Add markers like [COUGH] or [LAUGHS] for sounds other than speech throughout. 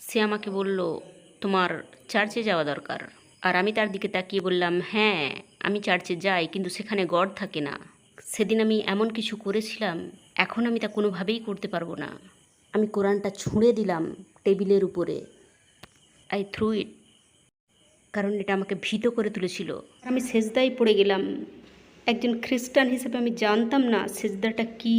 সে আমাকে বলল, তোমার চার্চে যাওয়া দরকার। আর আমি তার দিকে তাকিয়ে বললাম হ্যাঁ আমি চার্চে যাই, কিন্তু সেখানে গড থাকে না। সেদিন আমি এমন কিছু করেছিলাম, এখন আমি তা কোনোভাবেই করতে পারব না। আমি কোরআনটা ছুঁড়ে দিলাম টেবিলের উপরে। আই থ্রু ইট কারণ এটা আমাকে ভীত করে তুলেছিল। আমি সেজদায় পড়ে গেলাম। একজন খ্রিস্টান হিসেবে আমি জানতাম না সেজদাটা কি।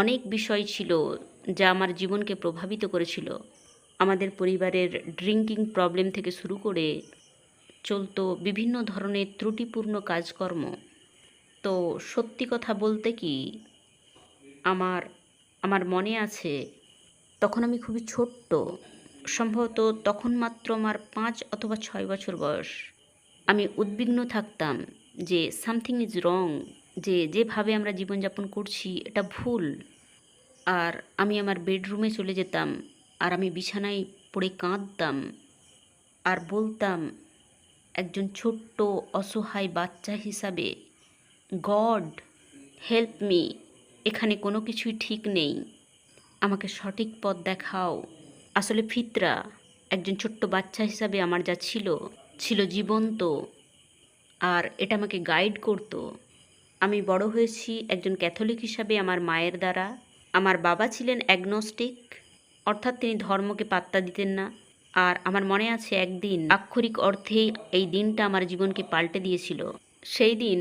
অনেক বিষয় ছিল যা আমার জীবনকে প্রভাবিত করেছিল। আমাদের পরিবারের ড্রিঙ্কিং প্রবলেম থেকে শুরু করে চলতো বিভিন্ন ধরনের ত্রুটিপূর্ণ কাজকর্ম। তো সত্যি কথা বলতে কি, আমার আমার মনে আছে তখন আমি খুবই ছোট্ট। সম্ভবত তখন মাত্র আমার পাঁচ অথবা ছয় বছর বয়স। আমি উদ্বিগ্ন থাকতাম যে সামথিং ইজ রং। যে যেভাবে আমরা জীবনযাপন করছি, এটা ভুল। আর আমি আমার বেডরুমে চলে যেতাম, আর আমি বিছানায় পড়ে কাঁদতাম, আর বলতাম, একজন ছোট্ট অসহায় বাচ্চা হিসাবে, গড, হেল্প মি, এখানে কোনো কিছুই ঠিক নেই। আমাকে সঠিক পথ দেখাও। আসলে ফিতরা, একজন ছোট্ট বাচ্চা হিসাবে আমার যা ছিল ছিল জীবন্ত, আর এটা আমাকে গাইড করতো। আমি বড় হয়েছি একজন ক্যাথলিক হিসাবে আমার মায়ের দ্বারা। আমার বাবা ছিলেন অ্যাগনস্টিক অর্থাৎ তিনি ধর্মকে পাত্তা দিতেন না। আর আমার মনে আছে একদিন আক্ষরিক অর্থেই এই দিনটা আমার জীবনকে পাল্টে দিয়েছিল। সেই দিন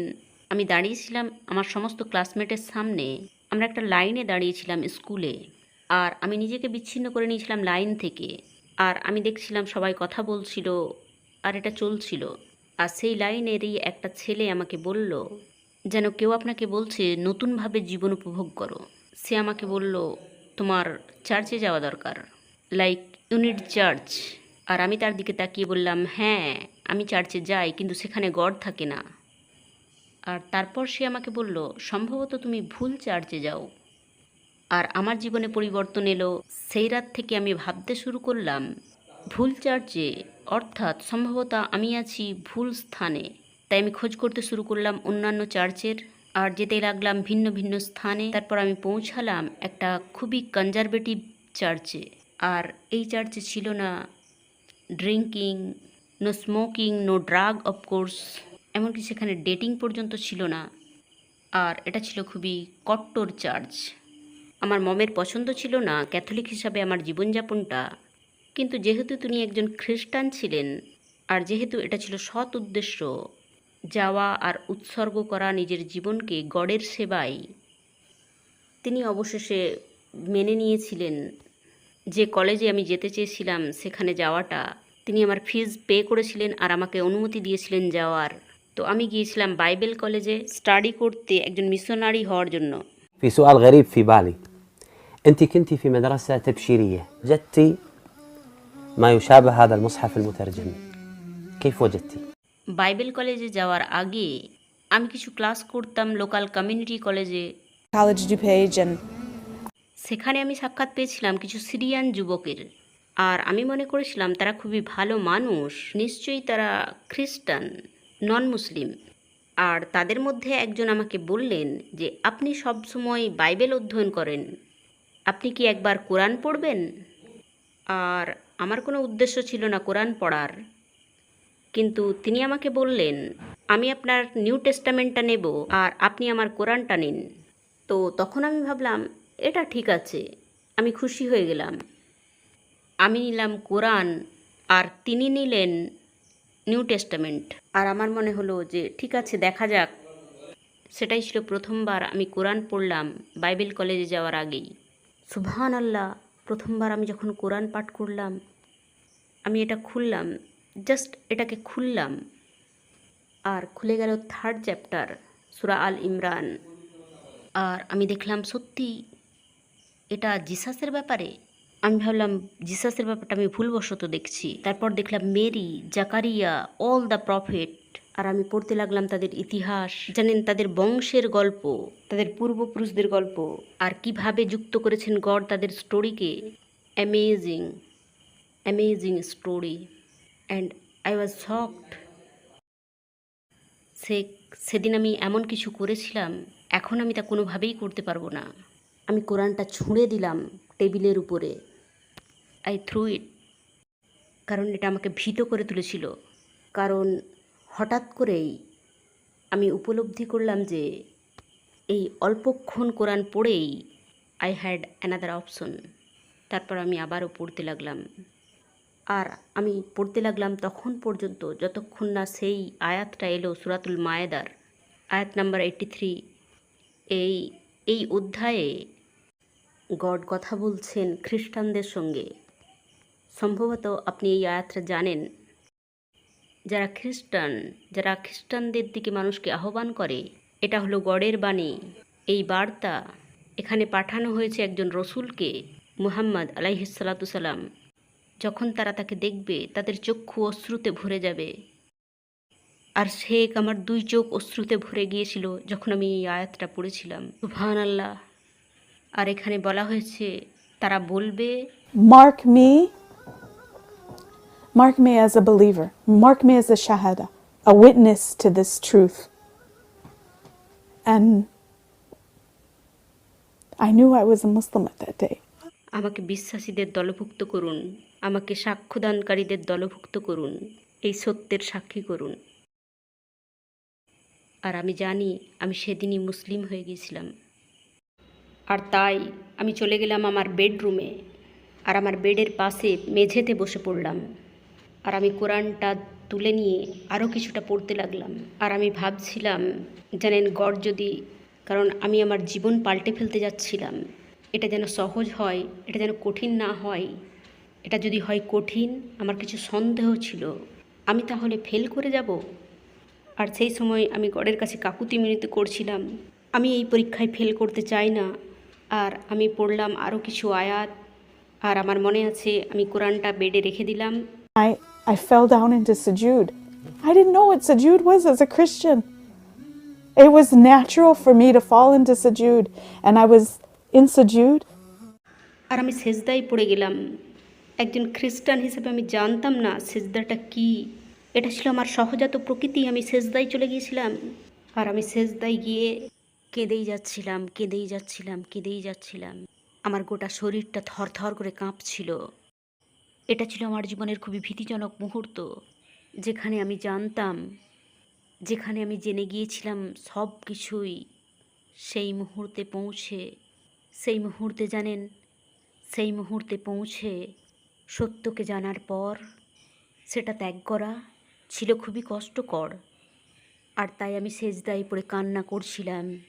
আমি দাঁড়িয়েছিলাম আমার সমস্ত ক্লাসমেটের সামনে। আমরা একটা লাইনে দাঁড়িয়েছিলাম স্কুলে। আর আমি নিজেকে বিচ্ছিন্ন করে নিয়েছিলাম লাইন থেকে। আর আমি দেখছিলাম সবাই কথা বলছিল, আর এটা চলছিল। আর সেই লাইনেরই একটা ছেলে আমাকে বলল যেন কেউ আপনাকে বলছে, নতুনভাবে জীবন উপভোগ করো। সে আমাকে বলল, তোমার চার্চে যাওয়া দরকার। লাইক ইউনিট চার্চ আর আমি তার দিকে তাকিয়ে বললাম হ্যাঁ আমি চার্চে যাই, কিন্তু সেখানে গড থাকে না। আর তারপর সে আমাকে বলল, সম্ভবত তুমি ভুল চার্চে যাও। আর আমার জীবনে পরিবর্তন এলো। সেই রাত থেকে আমি ভাবতে শুরু করলাম, ভুল চার্চে, অর্থাৎ সম্ভবত আমি আছি ভুল স্থানে। তাই আমি খোঁজ করতে শুরু করলাম অন্যান্য চার্চের। আর যেতে লাগলাম ভিন্ন ভিন্ন স্থানে। তারপর আমি পৌঁছালাম একটা খুবই কনজারভেটিভ চার্চে। আর এই চার্চে ছিল না drinking no smoking no drug of course এমনকি সেখানে ডেটিং পর্যন্ত ছিল না। আর এটা ছিল খুবই কট্টর চার্চ। আমার মমের পছন্দ ছিল না ক্যাথলিক হিসাবে আমার জীবনযাপনটা। কিন্তু যেহেতু তিনি একজন খ্রিস্টান ছিলেন, আর যেহেতু এটা ছিল সৎ উদ্দেশ্য যাওয়া আর উৎসর্গ করা নিজের জীবনকে গডের সেবায় তিনি অবশেষে মেনে নিয়েছিলেন যে কলেজে আমি যেতে চেয়েছিলাম সেখানে যাওয়াটা তিনি আমার ফিজ পে করেছিলেন আর আমাকে অনুমতি দিয়েছিলেন যাওয়ার তো আমি গিয়েছিলাম বাইবেল কলেজে স্টাডি করতে একজন মিশনারি হওয়ার জন্য في سؤال غريب في بالي أنت كنت في مدرسة تبشيرية جدتي ما يشابه هذا المصحف المترجم كيف وجدتي؟ বাইবেল কলেজে যাওয়ার আগে আমি কিছু ক্লাস করতাম লোকাল কমিউনিটি কলেজে। সেখানে আমি সাক্ষাৎ পেয়েছিলাম কিছু সিরিয়ান যুবকের। আর আমি মনে করেছিলাম তারা খুবই ভালো মানুষ নিশ্চয়ই তারা খ্রিস্টান নন মুসলিম আর তাদের মধ্যে একজন আমাকে বললেন যে আপনি সব সময় বাইবেল অধ্যয়ন করেন। আপনি কি একবার কোরআন পড়বেন? আর আমার কোনো উদ্দেশ্য ছিল না কোরআন পড়ার। কিন্তু তিনি আমাকে বললেন, আমি আপনার নিউ টেস্টামেন্টটা নেব আর আপনি আমার কোরআনটা নিন। তো তখন আমি ভাবলাম, এটা ঠিক আছে। আমি খুশি হয়ে গেলাম। আমি নিলাম কোরআন আর তিনি নিলেন নিউ টেস্টামেন্ট। আর আমার মনে হলো যে, ঠিক আছে, দেখা যাক। সেটাই ছিল প্রথমবার আমি কোরআন পড়লাম বাইবেল কলেজে যাওয়ার আগেই। সুবহান আল্লাহ প্রথমবার আমি যখন কোরআন পাঠ করলাম, আমি এটা খুললাম। জাস্ট এটাকে খুললাম। আর খুলে গেল থার্ড চ্যাপ্টার সুরা আল ইমরান। আর আমি দেখলাম, সত্যি, এটা জিসাসের ব্যাপারে? আমি ভাবলাম, জিসাসের ব্যাপারটা আমি ভুলবশত দেখছি। তারপর দেখলাম, Mary, Zachariah all the prophet আর আমি পড়তে লাগলাম তাদের ইতিহাস। জানেন, তাদের বংশের গল্প, তাদের পূর্বপুরুষদের গল্প। আর কীভাবে যুক্ত করেছেন গড তাদের স্টোরিকে amazing amazing story and I was shocked সে, সেদিন আমি এমন কিছু করেছিলাম, এখন আমি তা কোনোভাবেই করতে পারব না। আমি কোরআনটা ছুঁড়ে দিলাম টেবিলের উপরে। আই থ্রু ইট কারণ এটা আমাকে ভীত করে তুলেছিল। কারণ হঠাৎ করেই আমি উপলব্ধি করলাম যে এই অল্পক্ষণ কোরআন পড়েই আই হ্যাড অ্যানাদার অপশন তারপর আমি আবারও পড়তে লাগলাম। আর আমি পড়তে লাগলাম তখন পর্যন্ত যতক্ষণ না সেই আয়াতটা এলো সুরাতুল মায়েদার, আয়াত নাম্বার এইট্টি থ্রি এই এই অধ্যায়ে গড কথা বলছেন খ্রিস্টানদের সঙ্গে। সম্ভবত আপনি এই আয়াতটা জানেন। যারা খ্রিস্টান, যারা খ্রিস্টানদের দিকে মানুষকে আহ্বান করে, এটা হলো গডের বাণী। এই বার্তা এখানে পাঠানো হয়েছে একজন রসুলকে, মুহাম্মদ আলাইহিসালাতুসাল্লাম যখন তারা তাকে দেখবে তাদের চক্ষু অশ্রুতে ভরে যাবে আর শেখ আমার দুই চোখ অশ্রুতে ভরে গিয়েছিল যখন আমি এই আয়াতটা পড়েছিলাম সুবহান আল্লাহ আর এখানে বলা হয়েছে তারা বলবে mark me, mark me as a believer, mark me as a shahada, a witness to this truth. And I knew I was a Muslim at that day. আমাকে বিশ্বাসীদের দলভুক্ত করুন আমাকে সাক্ষ্যদানকারীদের দলভুক্ত করুন, এই সত্যের সাক্ষী করুন। আর আমি জানি, আমি সেদিনই মুসলিম হয়ে গিয়েছিলাম। আর তাই আমি চলে গেলাম আমার বেডরুমে, আর আমার বেডের পাশে মেঝেতে বসে পড়লাম। আর আমি কোরআনটা তুলে নিয়ে আরও কিছুটা পড়তে লাগলাম। আর আমি ভাবছিলাম, জানেন গড যদি, কারণ আমি আমার জীবন পাল্টে ফেলতে যাচ্ছিলাম। এটা যেন সহজ হয়, এটা যেন কঠিন না হয়। এটা যদি হয় কঠিন আমার কিছু সন্দেহ ছিল আমি তাহলে ফেল করে যাব আর সেই সময় আমি গডের কাছে কাকুতি মিনতি করছিলাম আমি এই পরীক্ষায় ফেল করতে চাই না আর আমি পড়লাম আরও কিছু আয়াত আর আমার মনে আছে আমি কোরআনটা বেডে রেখে দিলাম I, I fell down into sujood. I didn't know what sujood was as a Christian. It was natural for me to fall into sujood, and I was in sujood. আর আমি সেজদায় পড়ে গেলাম একজন খ্রিস্টান হিসেবে আমি জানতাম না সেজদাটা কি। এটা ছিল আমার সহজাত প্রকৃতি, আমি সেজদায় চলে গিয়েছিলাম। আর আমি সেজদায় গিয়ে কেঁদেই যাচ্ছিলাম কেঁদেই যাচ্ছিলাম কেঁদেই যাচ্ছিলাম। আমার গোটা শরীরটা থরথর করে কাঁপছিল। এটা ছিল আমার জীবনের খুবই ভীতিজনক মুহূর্ত, যেখানে আমি জানতাম, যেখানে আমি জেনে গিয়েছিলাম সব কিছুই সেই মুহূর্তে পৌঁছে, সেই মুহূর্তে জানেন, সেই মুহূর্তে পৌঁছে সত্যকে জানার পর সেটা ত্যাগ করা ছিল খুবই কষ্টকর। আর তাই আমি সেজদায় পড়ে কান্না করছিলাম।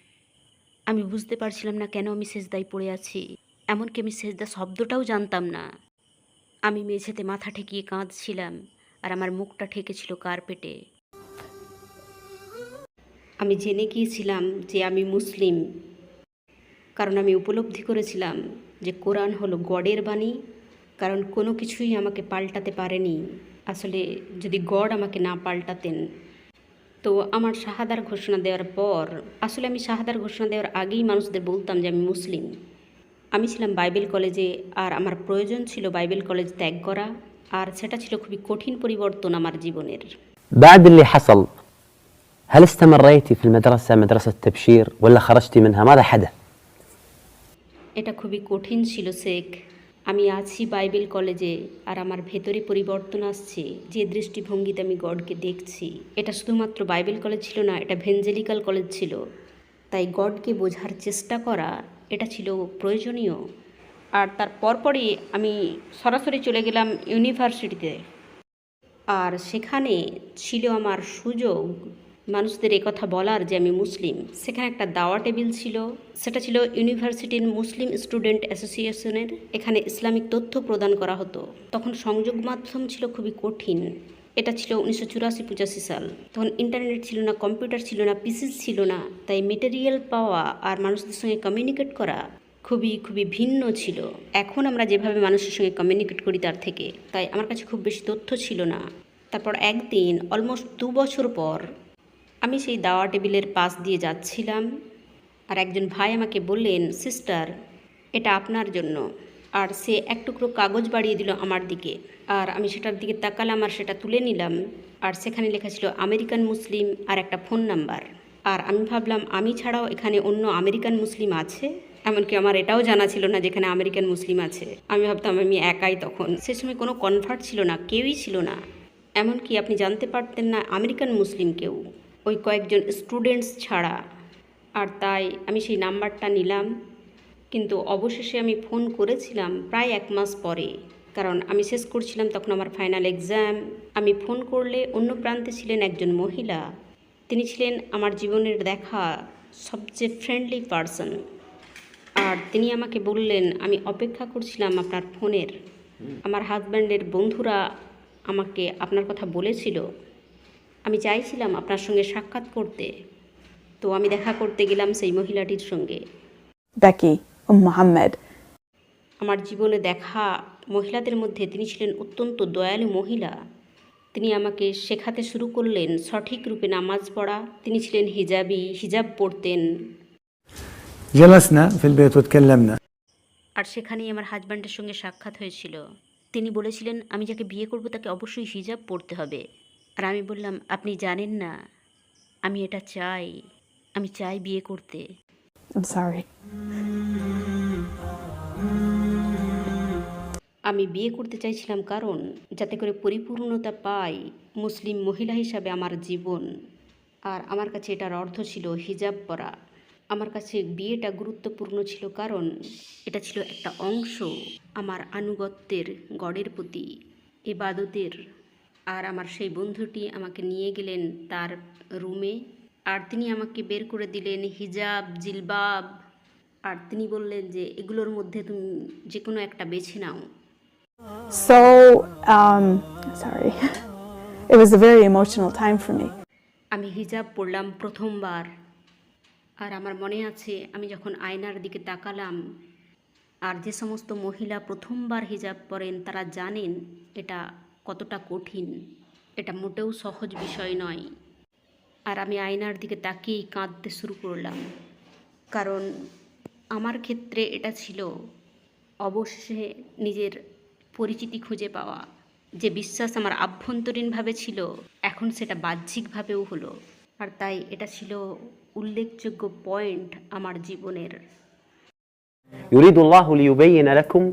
আমি বুঝতে পারছিলাম না কেন আমি সেজদায় পড়ে আছি। এমনকি আমি সেজদা শব্দটাও জানতাম না। আমি মেঝেতে মাথা ঠেকিয়ে কাঁদছিলাম আর আমার মুখটা ঠেকেছিল কার্পেটে। আমি জেনে গিয়েছিলাম যে আমি মুসলিম। কারণ আমি উপলব্ধি করেছিলাম যে কোরআন হলো গডের বাণী কারণ কোনো কিছুই আমাকে পাল্টাতে পারেনি আসলে যদি গড আমাকে না পাল্টাতেন তো আমার শাহাদার ঘোষণা দেওয়ার পর আসলে আমি শাহাদার ঘোষণা দেওয়ার আগেই মানুষদের বলতাম যে আমি মুসলিম আমি ছিলাম বাইবেল কলেজে আর আমার প্রয়োজন ছিল বাইবেল কলেজ ত্যাগ করা আর সেটা ছিল খুবই কঠিন পরিবর্তন আমার জীবনের بعد اللي حصل هل استمريتي في المدرسة مدرسة تبشير ولا خرجتي منها ماذا حدث এটা খুবই কঠিন ছিল শেখ আমি আছি বাইবেল কলেজে আর আমার ভেতরে পরিবর্তন আসছে। যে দৃষ্টিভঙ্গিতে আমি গডকে দেখছি, এটা শুধুমাত্র বাইবেল কলেজ ছিল না, এটা ভেঞ্জেলিক্যাল কলেজ ছিল। তাই গডকে বোঝার চেষ্টা করা, এটা ছিল প্রয়োজনীয়। আর তার পরপরই আমি সরাসরি চলে গেলাম ইউনিভার্সিটিতে। আর সেখানে ছিল আমার সুযোগ মানুষদের কথা বলার যে আমি মুসলিম, সেখানে একটা দাওয়া টেবিল ছিল, সেটা ছিল ইউনিভার্সিটির মুসলিম স্টুডেন্ট অ্যাসোসিয়েশনের, এখানে ইসলামিক তথ্য প্রদান করা হতো। তখন সংযোগ মাধ্যম ছিল খুবই কঠিন, এটা ছিল উনিশশো চুরাশি পঁচাশি সাল। তখন ইন্টারনেট ছিল না, কম্পিউটার ছিল না পিসিস ছিল না, তাই মেটেরিয়াল পাওয়া আর মানুষদের সঙ্গে কমিউনিকেট করা খুবই খুবই ভিন্ন ছিল। এখন আমরা যেভাবে মানুষের সঙ্গে কমিউনিকেট করি তার থেকে, তাই আমার কাছে খুব বেশি তথ্য ছিল না। তারপর একদিন অলমোস্ট দু বছর পর আমি সেই দাওয়া টেবিলের পাশ দিয়ে যাচ্ছিলাম আর একজন ভাই আমাকে বললেন, সিস্টার, এটা আপনার জন্য। আর সে এক টুকরো কাগজ বাড়িয়ে দিল আমার দিকে। আর আমি সেটার দিকে তাকালাম আর সেটা তুলে নিলাম। আর সেখানে লেখা ছিল, আমেরিকান মুসলিম, আর একটা ফোন নাম্বার। আর আমি ভাবলাম, আমি ছাড়াও এখানে অন্য আমেরিকান মুসলিম আছে? এমনকি আমার এটাও জানা ছিল না যেখানে আমেরিকান মুসলিম আছে। আমি ভাবতাম, আমি একাই তখন। সে সময় কোনো কনভার্ট ছিল না, কেউই ছিল না। এমনকি আপনি জানতে পারতেন না আমেরিকান মুসলিম কেউ। ওই কয়েকজন স্টুডেন্টস ছাড়া। আর তাই আমি সেই নাম্বারটা নিলাম। কিন্তু অবশেষে আমি ফোন করেছিলাম প্রায় এক মাস পরে। কারণ আমি শেষ করছিলাম তখন আমার ফাইনাল এক্সাম আমি ফোন করলে অন্য প্রান্তে ছিলেন একজন মহিলা। তিনি ছিলেন আমার জীবনের দেখা সবচেয়ে ফ্রেন্ডলি পারসন আর তিনি আমাকে বললেন, আমি অপেক্ষা করছিলাম আপনার ফোনের আমার হাজব্যান্ডের বন্ধুরা আমাকে আপনার কথা বলেছিল। আমি চাইছিলাম আপনার সঙ্গে সাক্ষাৎ করতে। তো আমি দেখা করতে গেলাম সেই মহিলাটির সঙ্গে। দেখি মোহাম্মদ। আমার জীবনে দেখা মহিলাদের মধ্যে তিনি ছিলেন অত্যন্ত দয়ালু মহিলা। তিনি আমাকে শেখাতে শুরু করলেন সঠিক রূপে নামাজ পড়া। তিনি ছিলেন হিজাবি হিজাব পড়তেন। আর সেখানেই আমার হাজব্যান্ডের সঙ্গে সাক্ষাৎ হয়েছিল। তিনি বলেছিলেন আমি যাকে বিয়ে করব তাকে অবশ্যই হিজাব পড়তে হবে। আর আমি বললাম আপনি জানেন না আমি এটা চাই আমি চাই বিয়ে করতে। আমি বিয়ে করতে চাইছিলাম কারণ যাতে করে পরিপূর্ণতা পাই মুসলিম মহিলা হিসাবে আমার জীবন। আর আমার কাছে এটার অর্থ ছিল হিজাব পরা। আমার কাছে বিয়েটা গুরুত্বপূর্ণ ছিল কারণ এটা ছিল একটা অংশ আমার আনুগত্যের গড়ের প্রতি এবাদতের আর আমার সেই বন্ধুটি আমাকে নিয়ে গেলেন তার রুমে আর তিনি আমাকে বের করে দিলেন হিজাব জিলবাব আর তিনি বললেন যে এগুলোর মধ্যে তুমি যে কোনো একটা বেছে নাও So, um, sorry. [LAUGHS] It was a very emotional time for me. আমি হিজাব পরলাম প্রথমবার আর আমার মনে আছে আমি যখন আয়নার দিকে তাকালাম আর যে সমস্ত মহিলা প্রথমবার হিজাব পরেন তারা জানেন এটা কতটা কঠিন এটা মোটেও সহজ বিষয় নয় আর আমি আয়নার দিকে তাকিয়েই কাঁদতে শুরু করলাম কারণ আমার ক্ষেত্রে এটা ছিল অবশেষে নিজের পরিচিতি খুঁজে পাওয়া যে বিশ্বাস আমার আভ্যন্তরীণভাবে ছিল এখন সেটা বাহ্যিকভাবেও হলো আর তাই এটা ছিল উল্লেখযোগ্য পয়েন্ট আমার জীবনের يريد الله ليبين لكم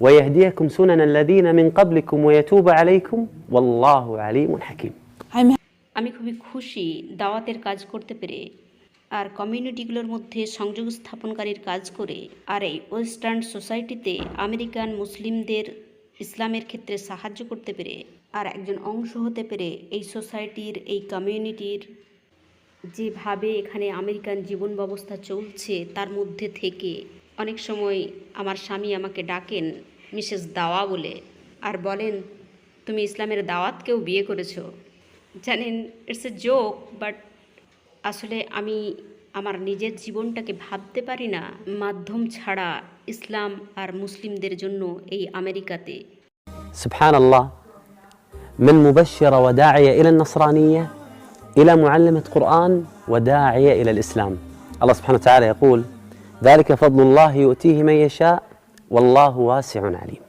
ويهديكم سنن الذين من قبلكم ويتوب عليكم والله عليم حكيم I'm আমি খুবই খুশি দাওয়াতের কাজ করতে পেরে আর কমিউনিটিগুলোর মধ্যে সংযোগ স্থাপনকারীর কাজ করে আর এই ওয়েস্টার্ন সোসাইটিতে আমেরিকান মুসলিমদের ইসলামের ক্ষেত্রে সাহায্য করতে পেরে আর একজন অংশ হতে পেরে এই সোসাইটির এই কমিউনিটির যেভাবে এখানে আমেরিকান জীবন ব্যবস্থা চলছে তার মধ্যে থেকে অনেক সময় আমার স্বামী আমাকে ডাকেন মিসেস দাওয়া বলে আর বলেন তুমি ইসলামের দাওয়াতকেও বিয়ে করেছো জানেন ইটস এ জোক বাট আসলে আমি আমার নিজের জীবনটাকে ভাবতে পারি না মাধ্যম ছাড়া ইসলাম আর মুসলিমদের জন্য এই আমেরিকাতে سبحان الله من مبشرة وداعية إلى النصرانية إلى معلمة قرآن وداعية إلى الإسلام الله سبحانه وتعالى يقول ذلك فضل الله يؤتيه من يشاء والله واسع عليم.